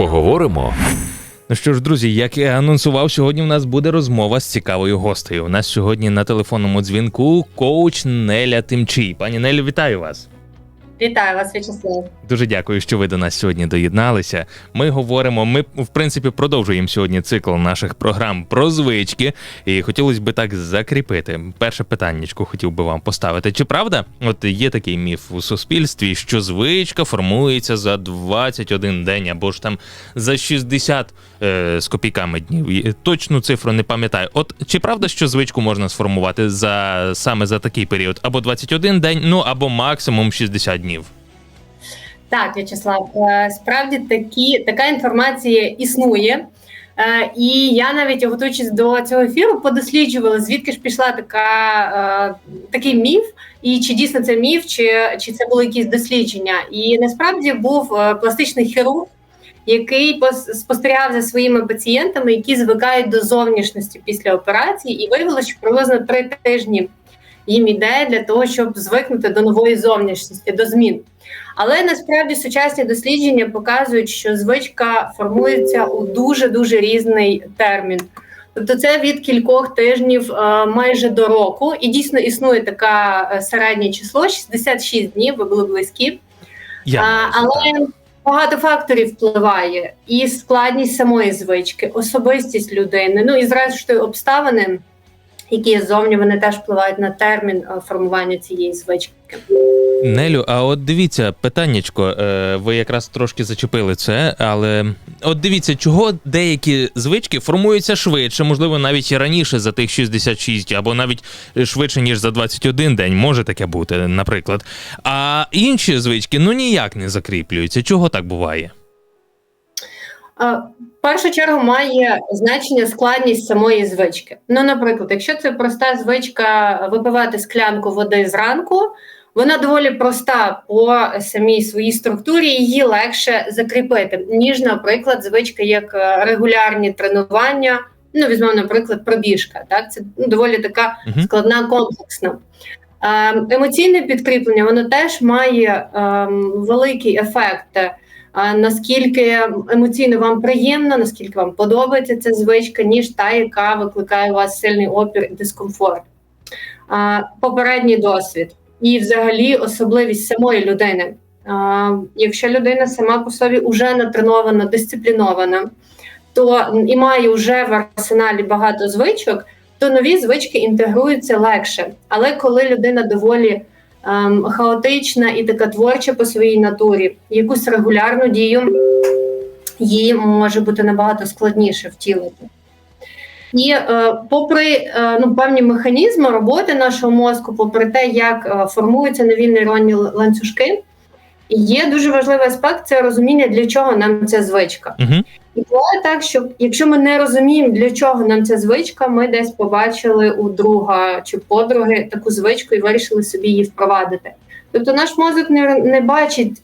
Поговоримо. Ну що ж, друзі, як я анонсував, сьогодні в нас буде розмова з цікавою гостею. У нас сьогодні на телефонному дзвінку коуч Неля Тимчій. Пані Нелю, вітаю вас. Вітаю вас, В'ячеслав. Дуже дякую, що ви до нас сьогодні доєдналися. Ми говоримо. Ми в принципі продовжуємо сьогодні цикл наших програм про звички, і хотілося б так закріпити. Перше питаннячко хотів би вам поставити. Чи правда, от є такий міф у суспільстві, що звичка формується за 21 день або ж там за 60 е, з копійками днів? Точну цифру не пам'ятаю. От чи правда, що звичку можна сформувати за саме за такий період, або 21 день, ну або максимум 60 днів? Так, В'ячеслав, е, справді такі така інформація існує. Е, І я навіть готуючись до цього ефіру, подосліджувала, звідки ж пішла така е, такий міф, і чи дійсно це міф, чи, чи це були якісь дослідження. І насправді був пластичний хірург, який пос- спостерігав за своїми пацієнтами, які звикають до зовнішності після операції, і виявилося, що приблизно три тижні їм іде для того, щоб звикнути до нової зовнішності, до змін. Але насправді сучасні дослідження показують, що звичка формується у дуже дуже різний термін. Тобто це від кількох тижнів е, майже до року, і дійсно існує таке е, середнє число 66 днів. Ви були близькі. Я але багато факторів впливає: і складність самої звички, особистість людини, ну і зрештою обставини, які є зовні, вони теж впливають на термін е, формування цієї звички. Нелю, а от дивіться, питаннячко, е, ви якраз трошки зачепили це, але от дивіться, чого деякі звички формуються швидше, можливо, навіть і раніше за тих 66, або навіть швидше, ніж за 21 день, може таке бути, наприклад. А інші звички ну ніяк не закріплюються. Чого так буває? Е, В першу чергу має значення складність самої звички. Ну, наприклад, якщо це проста звичка випивати склянку води зранку, вона доволі проста по самій своїй структурі, її легше закріпити, ніж, наприклад, звичка як е, регулярні тренування. Ну, візьмемо, наприклад, пробіжка. Так, це ну, доволі така складна, комплексна. Ем, Емоційне підкріплення воно теж має ем, великий ефект. Наскільки емоційно вам приємно, наскільки вам подобається ця звичка, ніж та, яка викликає у вас сильний опір і дискомфорт. Попередній досвід і, взагалі, особливість самої людини. Якщо людина сама по собі вже натренована, дисциплінована, то і має вже в арсеналі багато звичок, то нові звички інтегруються легше. Але коли людина доволі хаотична і така творча по своїй натурі, якусь регулярну дію їй може бути набагато складніше втілити. І е, попри е, ну, певні механізми роботи нашого мозку, попри те, як е, формуються нові нейронні ланцюжки, є дуже важливий аспект це розуміння, для чого нам ця звичка. Угу. І буває так, що якщо ми не розуміємо, для чого нам ця звичка, ми десь побачили у друга чи подруги таку звичку і вирішили собі її впровадити. Тобто наш мозок не, не бачить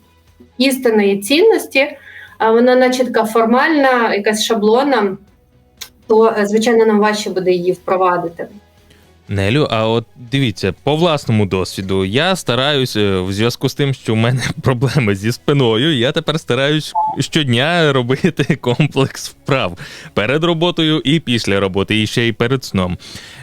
істинної цінності, а вона, наче така формальна, якась шаблона, то е, звичайно нам важче буде її впровадити. Нелю, а от дивіться, по власному досвіду, я стараюсь е, в зв'язку з тим, що в мене проблеми зі спиною. Я тепер стараюсь щодня робити комплекс вправ перед роботою і після роботи, і ще й перед сном.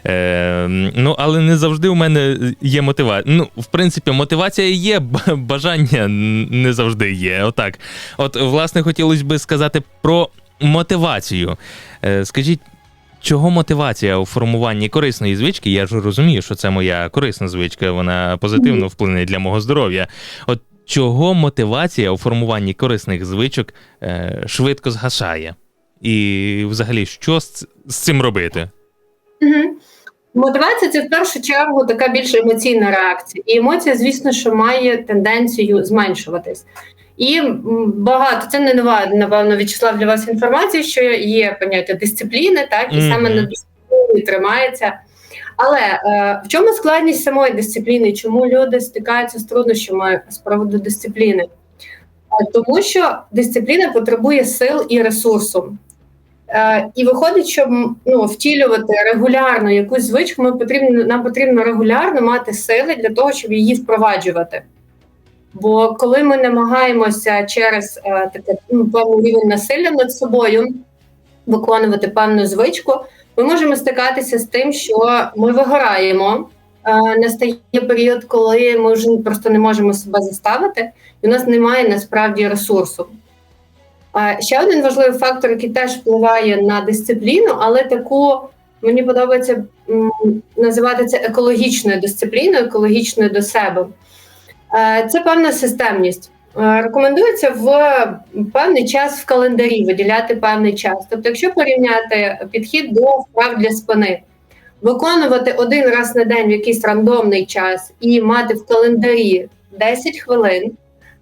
Е, ну, але не завжди у мене є мотивація. Ну, в принципі, мотивація є, бажання не завжди є. Отак. От, власне, хотілося би сказати про мотивацію. Е, скажіть. Чого мотивація у формуванні корисної звички? Я ж розумію, що це моя корисна звичка, вона позитивно вплине для мого здоров'я. От чого мотивація у формуванні корисних звичок е, швидко згасає? І взагалі, що з, з цим робити? Угу. Мотивація це в першу чергу така більш емоційна реакція. І емоція, звісно, що має тенденцію зменшуватись. І багато це не нова, напевно, В'ячеслав для вас інформація, що є поняття дисципліни, так і Мгм. саме на дисципліні тримається. Але е, в чому складність самої дисципліни? Чому люди стикаються з труднощами з приводу дисципліни? Е, Тому що дисципліна потребує сил і ресурсу. Е, І виходить, щоб ну, втілювати регулярно якусь звичку, ми потрібно, нам потрібно регулярно мати сили для того, щоб її впроваджувати. Бо коли ми намагаємося через е, таке ну, певний рівень насилля над собою виконувати певну звичку, ми можемо стикатися з тим, що ми вигораємо. Е, Настає період, коли ми вже просто не можемо себе заставити, і у нас немає насправді ресурсу. Е, Ще один важливий фактор, який теж впливає на дисципліну, але таку мені подобається називати це екологічною дисципліною, екологічною до себе. Е, Це певна системність. Е, Рекомендується в певний час в календарі виділяти певний час. Тобто, якщо порівняти підхід до вправ для спини, виконувати один раз на день в якийсь рандомний час і мати в календарі 10 хвилин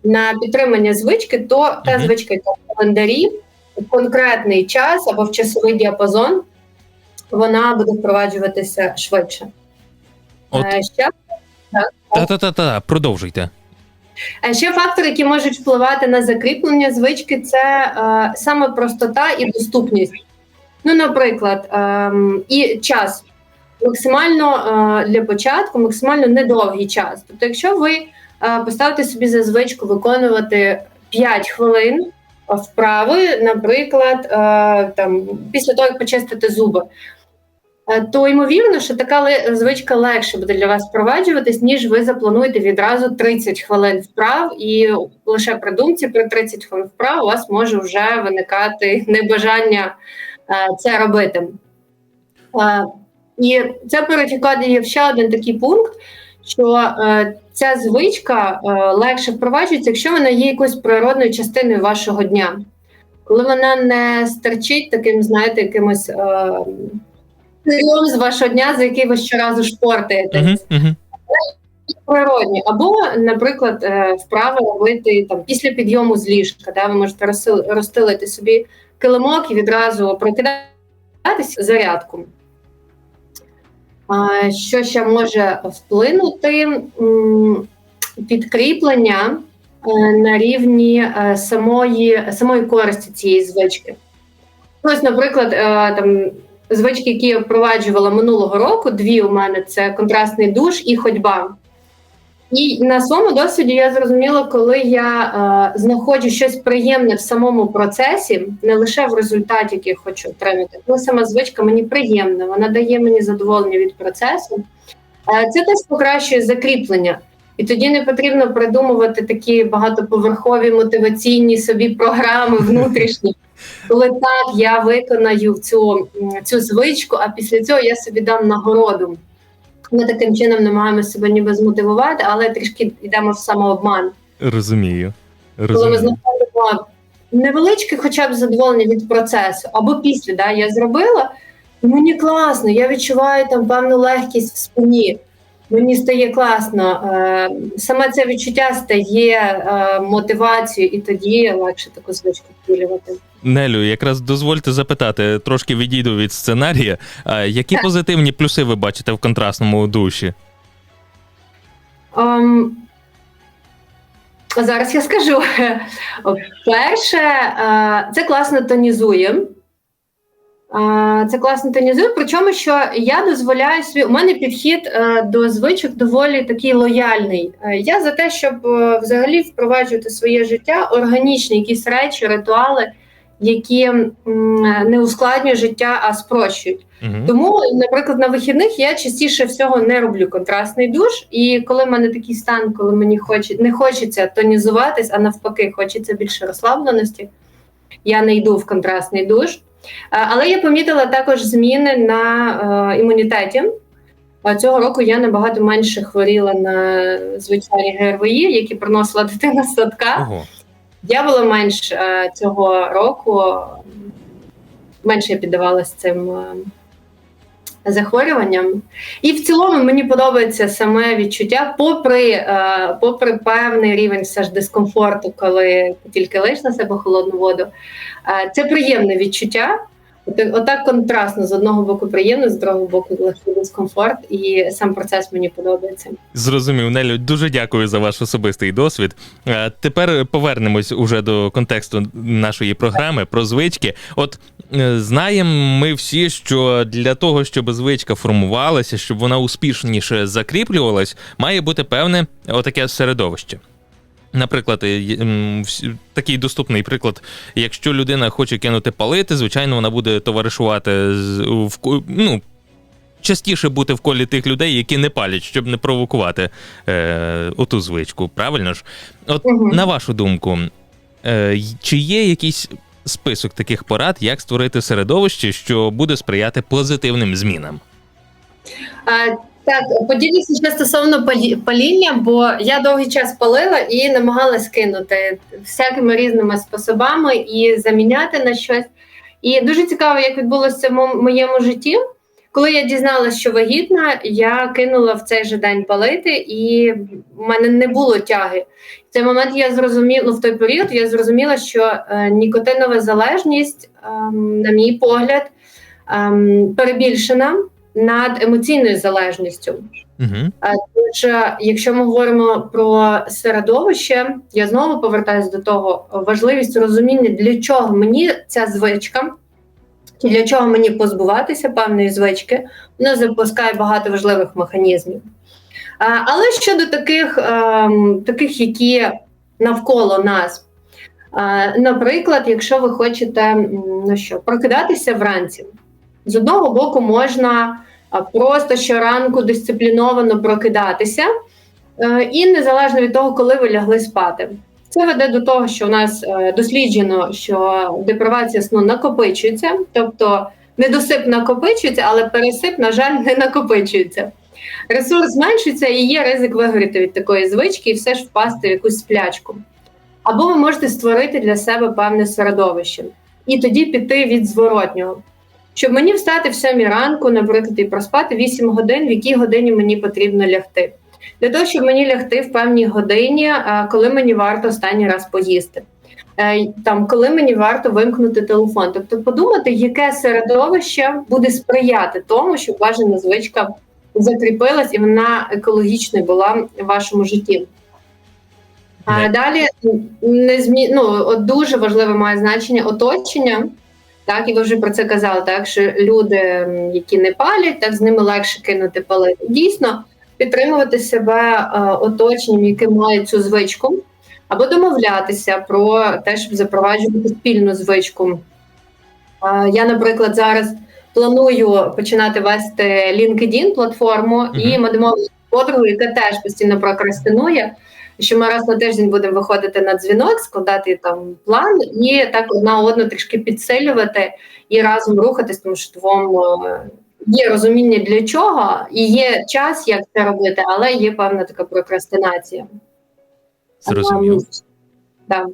на підтримання звички, то та звичка, яка в календарі в конкретний час або в часовий діапазон, вона буде впроваджуватися швидше. От. Е, Ще Та-та-та-та, продовжуйте. Ще фактори, які можуть впливати на закріплення звички, це е, саме простота і доступність. Ну, наприклад, ем, і час максимально е, для початку, максимально недовгий час. Тобто, якщо ви е, поставите собі за звичку виконувати 5 хвилин вправи, наприклад, е, там після того, як почистити зуби. Е, То ймовірно, що така звичка легше буде для вас впроваджуватись, ніж ви заплануєте відразу 30 хвилин вправ, і лише при думці про 30 хвилин вправ у вас може вже виникати небажання е, це робити. Е, І це перетікає ще один такий пункт, що ця звичка легше впроваджується, якщо вона є якоюсь природною частиною вашого дня. Коли вона не стерчить таким, знаєте, якимось е, з вашого дня, за який ви щоразу шпортаєтесь. Угу, угу. Природні, або, наприклад, е, вправи робити там після підйому з ліжка. Да, ви можете розстелити собі килимок і відразу прокидатись зарядку. Що ще може вплинути? Підкріплення е, на рівні е, самої, самої користі цієї звички. Ось, наприклад, там звички, які я впроваджувала минулого року, дві у мене це контрастний душ і ходьба. І на своєму досвіді я зрозуміла, коли я е, знаходжу щось приємне в самому процесі, не лише в результаті, який хочу отримати. Коли сама звичка мені приємна, вона дає мені задоволення від процесу. Е, це теж покращує закріплення. І тоді не потрібно придумувати такі багатоповерхові мотиваційні собі програми внутрішні. Коли так я виконаю цю, цю звичку, а після цього я собі дам нагороду. Ми таким чином намагаємося себе ніби змотивувати, але трішки йдемо в самообман. Розумію. Коли ми знаходимо невеличке хоча б задоволення від процесу, або після да, я зробила, мені класно, я відчуваю там певну легкість в спині. Мені стає класно. Е, Саме це відчуття стає е, мотивацією, і тоді легше таку звичку втілювати. Нелю, якраз дозвольте запитати, трошки відійду від сценарія. Які Так. позитивні плюси ви бачите в контрастному душі? Ем, зараз я скажу. Перше, е, це класно тонізує. Це класно тонізує, причому що я дозволяю собі, у мене підхід е, до звичок доволі такий лояльний. Е, Я за те, щоб е, взагалі впроваджувати в своє життя органічні якісь речі, ритуали, які не ускладнюють життя, а спрощують. Угу. Тому, наприклад, на вихідних я частіше всього не роблю контрастний душ. І коли в мене такий стан, коли мені хоче, не хочеться тонізуватись, а навпаки, хочеться більше розслабленості, я не йду в контрастний душ. Е, Але я помітила також зміни на е, імунітеті. Цього року я набагато менше хворіла на звичайні ГРВІ, які приносила дитина з садка. Ого. Я була менш е, цього року, менше я піддавалася цим е, захворюванням. І в цілому мені подобається саме відчуття, попри, е, попри певний рівень все ж дискомфорту, коли тільки лиш на себе холодну воду. Е, це приємне відчуття. От- Отак контрастно з одного боку приємно, з другого боку легкий дискомфорт, і сам процес мені подобається. Зрозумів, Нелю, дуже дякую за ваш особистий досвід. Е, Тепер повернемось уже до контексту нашої програми про звички. От е, знаємо ми всі, що для того, щоб звичка формувалася, щоб вона успішніше закріплювалась, має бути певне отаке середовище. Наприклад, е, такий доступний приклад. Якщо людина хоче кинути палити, звичайно, вона буде товаришувати з в ну, частіше бути в колі тих людей, які не палять, щоб не провокувати е, оту звичку. Правильно ж? От Мгм. на вашу думку, е, чи є якийсь список таких порад, як створити середовище, що буде сприяти позитивним змінам? А, так, поділюся ще стосовно палі- паління, бо я довгий час палила і намагалась кинути всякими різними способами і заміняти на щось. І дуже цікаво, як відбулося в моєму житті. Коли я дізналася, що вагітна, я кинула в цей же день палити, і в мене не було тяги. В цей момент я зрозуміла, ну в той період я зрозуміла, що е, нікотинова залежність, ем, на мій погляд, ем, перебільшена над емоційною залежністю. Угу. Тож, е, якщо ми говоримо про середовище, я знову повертаюся до того важливість розуміння, для чого мені ця звичка, і для чого мені позбуватися певної звички, вона запускає багато важливих механізмів. А, Але щодо таких, ем, таких які навколо нас. Наприклад, якщо ви хочете ну що, прокидатися вранці, з одного боку можна просто щоранку дисципліновано прокидатися, е, і незалежно від того, коли ви лягли спати. Це веде до того, що у нас е, досліджено, що депривація сну накопичується, тобто недосип накопичується, але пересип, на жаль, не накопичується. Ресурс зменшується і є ризик вигоріти від такої звички і все ж впасти в якусь сплячку. Або ви можете створити для себе певне середовище і тоді піти від зворотнього. Щоб мені встати в 7 ранку, наприклад, і проспати 8 годин, в якій годині мені потрібно лягти. Для того, щоб мені лягти в певній годині, е, коли мені варто останній раз поїсти. Е, Там, коли мені варто вимкнути телефон. Тобто подумати, яке середовище буде сприяти тому, щоб бажана звичка закріпилась і вона екологічною була в вашому житті. А далі не змі... ну, от дуже важливе має значення оточення. Так, і ви вже про це казали, так що люди, які не палять, так з ними легше кинути палити. Дійсно, підтримувати себе е, оточенням, яке має цю звичку, або домовлятися про те, щоб запроваджувати спільну звичку. Е, я, наприклад, зараз планую починати вести LinkedIn платформу, і ми домовилися з подругою, яка теж постійно прокрастинує. Що ми раз на тиждень будемо виходити на дзвінок, складати там план, і так одна одну трішки підсилювати і разом рухатись, тому що двом е, є розуміння для чого, і є час, як це робити, але є певна така прокрастинація. Зрозумів. Да.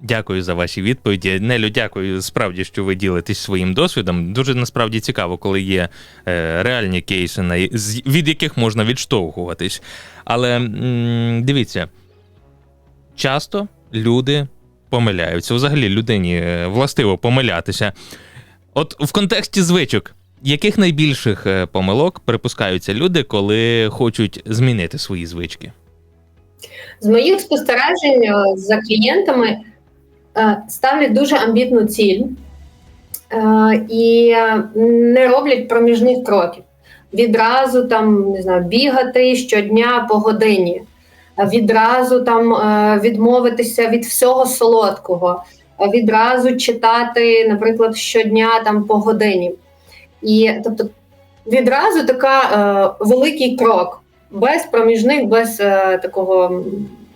Дякую за ваші відповіді. Нелю, дякую справді, що ви ділитесь своїм досвідом. Дуже насправді цікаво, коли є е, реальні кейси, від яких можна відштовхуватись. Але м, дивіться, часто люди помиляються. Взагалі людині е, властиво помилятися. От в контексті звичок, яких найбільших е, помилок припускаються люди, коли хочуть змінити свої звички? З моїх спостережень е, за клієнтами ставлять дуже амбітну ціль і не роблять проміжних кроків. Відразу там не знаю, бігати щодня по годині, відразу там е, відмовитися від всього солодкого, е, відразу читати, наприклад, щодня там по годині. І тобто відразу така е, великий крок без проміжних, без такого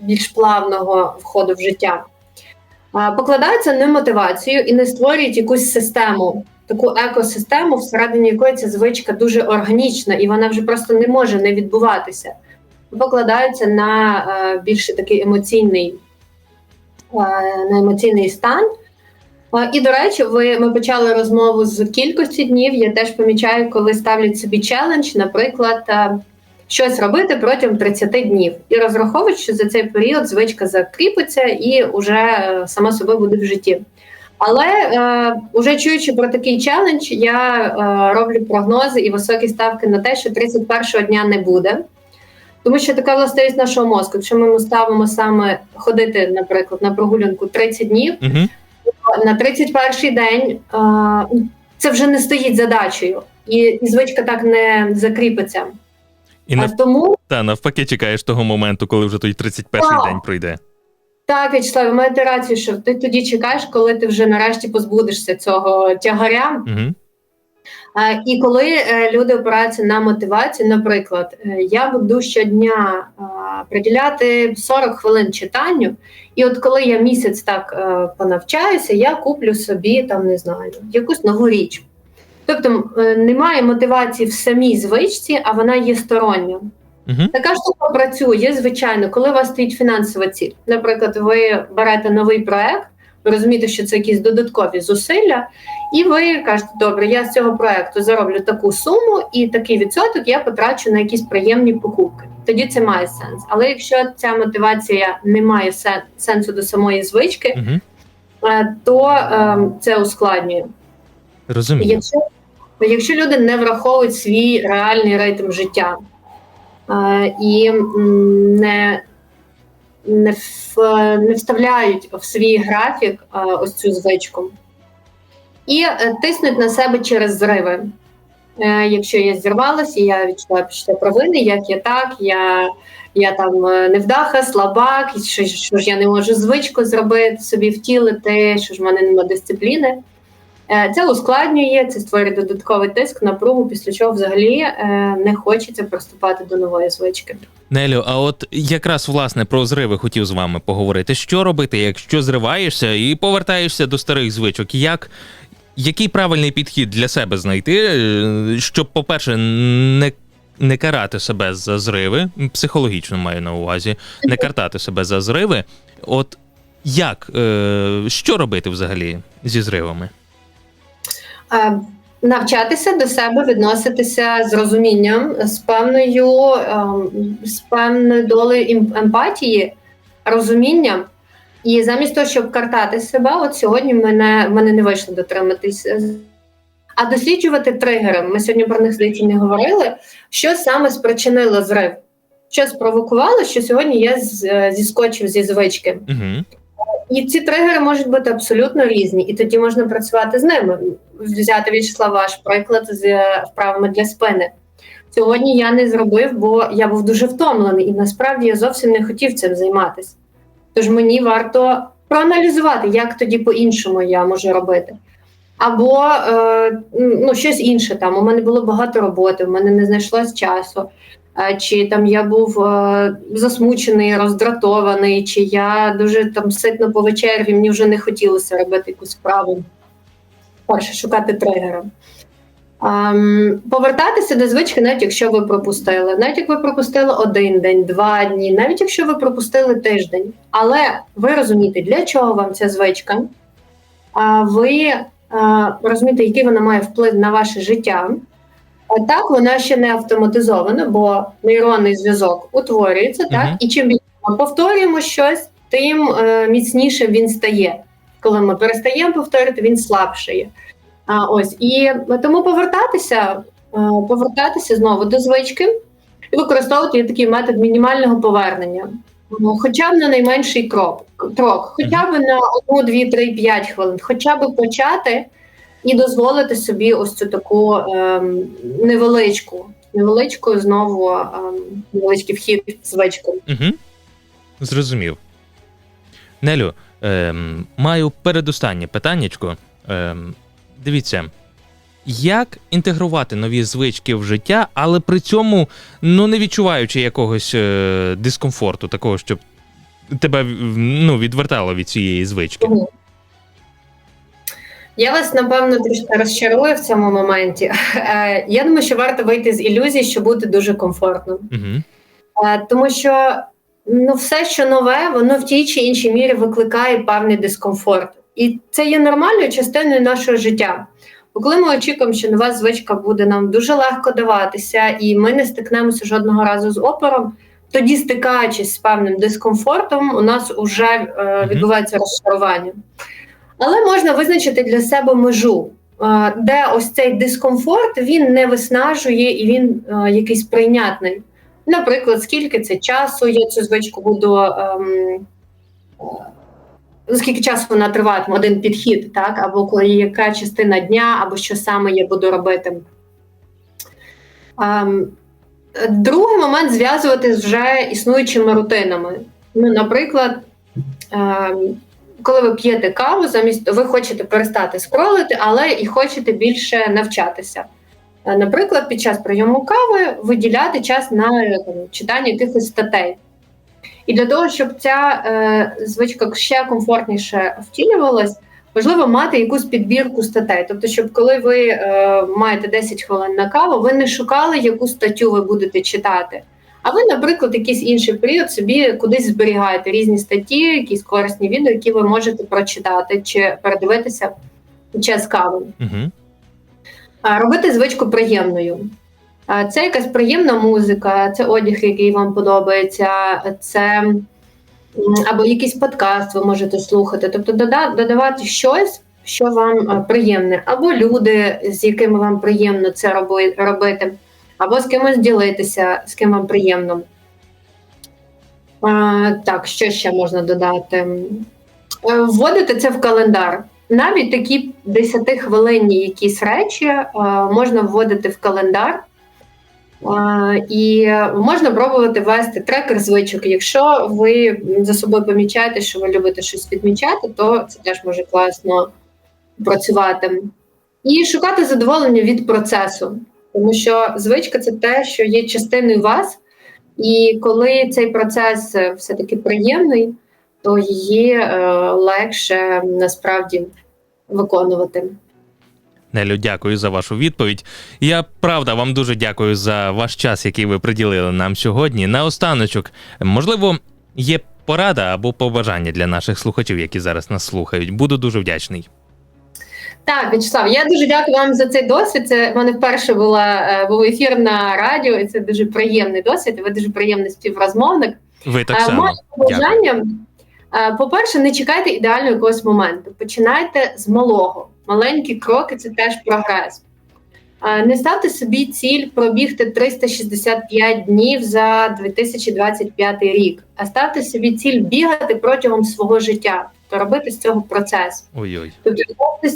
більш плавного входу в життя. Е, покладаються на мотивацію і не створюють якусь систему, таку екосистему, всередині якої ця звичка дуже органічна, і вона вже просто не може не відбуватися. Покладаються на е, більше такий емоційний, е, на емоційний стан. Е, І, до речі, ви ми почали розмову з кількості днів. Я теж помічаю, коли ставлять собі челендж, наприклад, щось робити протягом 30 днів, і розраховують, що за цей період звичка закріпиться і вже сама собою буде в житті. Але е, уже чуючи про такий челендж, я е, роблю прогнози і високі ставки на те, що 31-го дня не буде. Тому що така властивість нашого мозку, якщо ми ставимо саме ходити, наприклад, на прогулянку 30 днів, Угу. на 31-й день а, це вже не стоїть задачею, і, і звичка так не закріпиться. І А нав... тому та, навпаки чекаєш того моменту, коли вже той 31-й день пройде. Так, Вячеслав, маєте рацію, що ти тоді чекаєш, коли ти вже нарешті позбудешся цього тягаря. Угу. Е, І коли е, люди опираються на мотивацію, наприклад, е, я буду щодня приділяти 40 хвилин читанню, і от коли я місяць так понавчаюся, я куплю собі там не знаю якусь нову річ. Тобто немає мотивації в самій звичці, а вона є стороння. Угу. Така штука працює, звичайно, коли у вас стоїть фінансова ціль. Наприклад, ви берете новий проект, ви розумієте, що це якісь додаткові зусилля, і ви кажете, добре, я з цього проекту зароблю таку суму, і такий відсоток я потрачу на якісь приємні покупки. Тоді це має сенс. Але якщо ця мотивація не має сенсу до самої звички, Угу. то е, це ускладнює. Розумію. Якщо, якщо люди не враховують свій реальний ритм життя е, і не, не, в, не вставляють в свій графік е, ось цю звичку і е, тиснуть на себе через зриви. Е, якщо я зірвалася, я відчуваю почуття провини, як я так, я, я там невдаха, слабак, що, що ж я не можу звичку зробити, собі втілити, що ж в мене немає дисципліни. Е, Це ускладнює, це створює додатковий тиск, напругу, після чого взагалі е, не хочеться приступати до нової звички. Нелю, а от якраз власне про зриви хотів з вами поговорити. Що робити, якщо зриваєшся і повертаєшся до старих звичок? Як, який правильний підхід для себе знайти, е, щоб, по-перше, не, не карати себе за зриви, психологічно маю на увазі, не картати себе за зриви. От як, що робити взагалі зі зривами? Навчатися до себе відноситися з розумінням, з певною, ем, з певною долею ім- емпатії, розуміння. І замість того, щоб картати себе, от сьогодні мене, мене не вийшло дотриматись. е, А досліджувати тригери. Ми сьогодні про них здається не говорили. Що саме спричинило зрив? Що спровокувало, що сьогодні я е, зіскочив зі звички. Угу. І ці тригери можуть бути абсолютно різні, і тоді можна працювати з ними. Взяти Вячеслав ваш приклад з е, вправами для спини. Сьогодні я не зробив, бо я був дуже втомлений, і насправді я зовсім не хотів цим займатися. Тож мені варто проаналізувати, як тоді по-іншому я можу робити. Або е, ну, щось інше там. У мене було багато роботи, у мене не знайшлось часу. Е, Чи там я був е, засмучений, роздратований, чи я дуже там ситно повечеряв, і мені вже не хотілося робити якусь справу. Перше, шукати тригера. Ем, повертатися до звички, навіть якщо ви пропустили, навіть як ви пропустили один день, два дні, навіть якщо ви пропустили тиждень. Але ви розумієте, для чого вам ця звичка, а ви а, розумієте, який вона має вплив на ваше життя. А так вона ще не автоматизована, бо нейронний зв'язок утворюється, так, Мгм. і чим більше ми повторюємо щось, тим е, міцнішим він стає. Коли ми перестаємо повторювати, він слабшає. А, ось і тому повертатися, е, повертатися знову до звички і використовувати такий метод мінімального повернення. Ну, Хоча б на найменший крок, крок, хоча б на одну, дві, три, п'ять хвилин, хоча б почати і дозволити собі ось цю таку ем, невеличку, невеличку знову ем, невеличкий вхід звичку. Угу. Зрозумів. Нелю, ем, маю передостаннє питаннячко. Ем, дивіться, як інтегрувати нові звички в життя, але при цьому ну, не відчуваючи якогось е, дискомфорту, такого, щоб тебе ну, відвертало від цієї звички. Я вас напевно трішки розчарую в цьому моменті. Е, Я думаю, що варто вийти з ілюзії, що бути дуже комфортно. Угу. Е, Тому що ну, все, що нове, воно в тій чи іншій мірі викликає певний дискомфорт. І це є нормальною частиною нашого життя. Бо коли ми очікуємо, що нова звичка буде нам дуже легко даватися, і ми не стикнемося жодного разу з опором, тоді, стикаючись з певним дискомфортом, у нас вже е, відбувається розчарування. Але можна визначити для себе межу, е, де ось цей дискомфорт він не виснажує і він е, якийсь прийнятний. Наприклад, скільки це часу я цю звичку буду. Ем, е, скільки часу вона триватиме, один підхід, так, або коли яка частина дня, або що саме я буду робити. Ем, другий момент зв'язувати з вже існуючими рутинами. Ну, наприклад, ем, коли ви п'єте каву, замість ви хочете перестати скролити, але і хочете більше навчатися. Е, Наприклад, під час прийому кави виділяти час на е, читання якихось статей. І для того, щоб ця е, звичка ще комфортніше втілювалась, важливо мати якусь підбірку статей. Тобто, щоб коли ви е, маєте 10 хвилин на каву, ви не шукали, яку статтю ви будете читати. А ви, наприклад, якийсь інший період собі кудись зберігаєте різні статті, якісь корисні відео, які ви можете прочитати чи передивитися під час кави. Угу. Робити звичку приємною. Це якась приємна музика, це одяг, який вам подобається, це або якийсь подкаст ви можете слухати. Тобто додавати щось, що вам приємне, або люди, з якими вам приємно це робити, або з кимось ділитися, з ким вам приємно. Так, що ще можна додати? Е, Вводити це в календар. Навіть такі 10-хвилинні якісь речі е, можна вводити в календар. Е, І можна пробувати вести трекер звичок. Якщо ви за собою помічаєте, що ви любите щось відмічати, то це теж може класно працювати. І шукати задоволення від процесу, тому що звичка це те, що є частиною вас, і коли цей процес е, все-таки приємний, то її е, легше насправді виконувати. Нелю, дякую за вашу відповідь. Я правда вам дуже дякую за ваш час, який ви приділили нам сьогодні. Наостаночок, можливо, є порада або побажання для наших слухачів, які зараз нас слухають. Буду дуже вдячний. Так, Вячеслав, я дуже дякую вам за цей досвід. Це в мене вперше була е, був ефір на радіо, і це дуже приємний досвід. Ви дуже приємний співрозмовник. Ви так Е, само. Моє побажання, по-перше, не чекайте ідеального якогось моменту. Починайте з малого. Маленькі кроки це теж прогрес. Е, Не ставте собі ціль пробігти 365 днів за 2025 рік, а ставте собі ціль бігати протягом свого життя, тобто робити з цього процес. Ой-ой. Тобто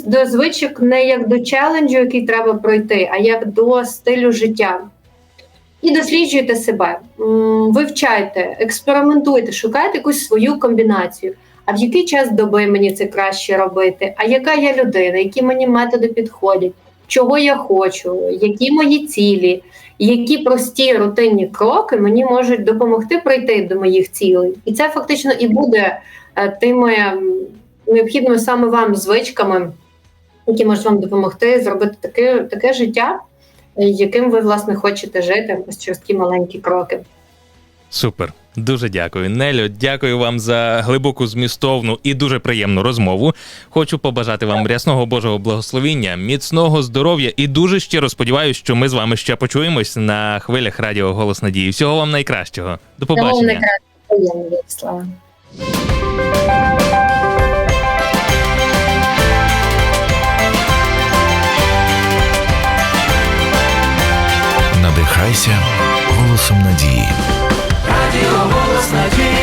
до звичок не як до челенджу, який треба пройти, а як до стилю життя. І досліджуйте себе, вивчайте, експериментуйте, шукайте якусь свою комбінацію. А в який час доби мені це краще робити? А яка я людина, які мені методи підходять, чого я хочу, які мої цілі, які прості рутинні кроки мені можуть допомогти прийти до моїх цілей. І це фактично і буде е, тими необхідними саме вам звичками, які можуть вам допомогти зробити таке, таке життя, яким ви власне хочете жити, ось через ті маленькі кроки. Супер. Дуже дякую. Нелю, дякую вам за глибоку змістовну і дуже приємну розмову. Хочу побажати вам рясного Божого благословіння, міцного здоров'я і дуже щиро сподіваюся, що ми з вами ще почуємось на хвилях радіо Голос Надії. Всього вам найкращого. До Всього вам побачення. Надихайся голосом надії. Радіо голос надії.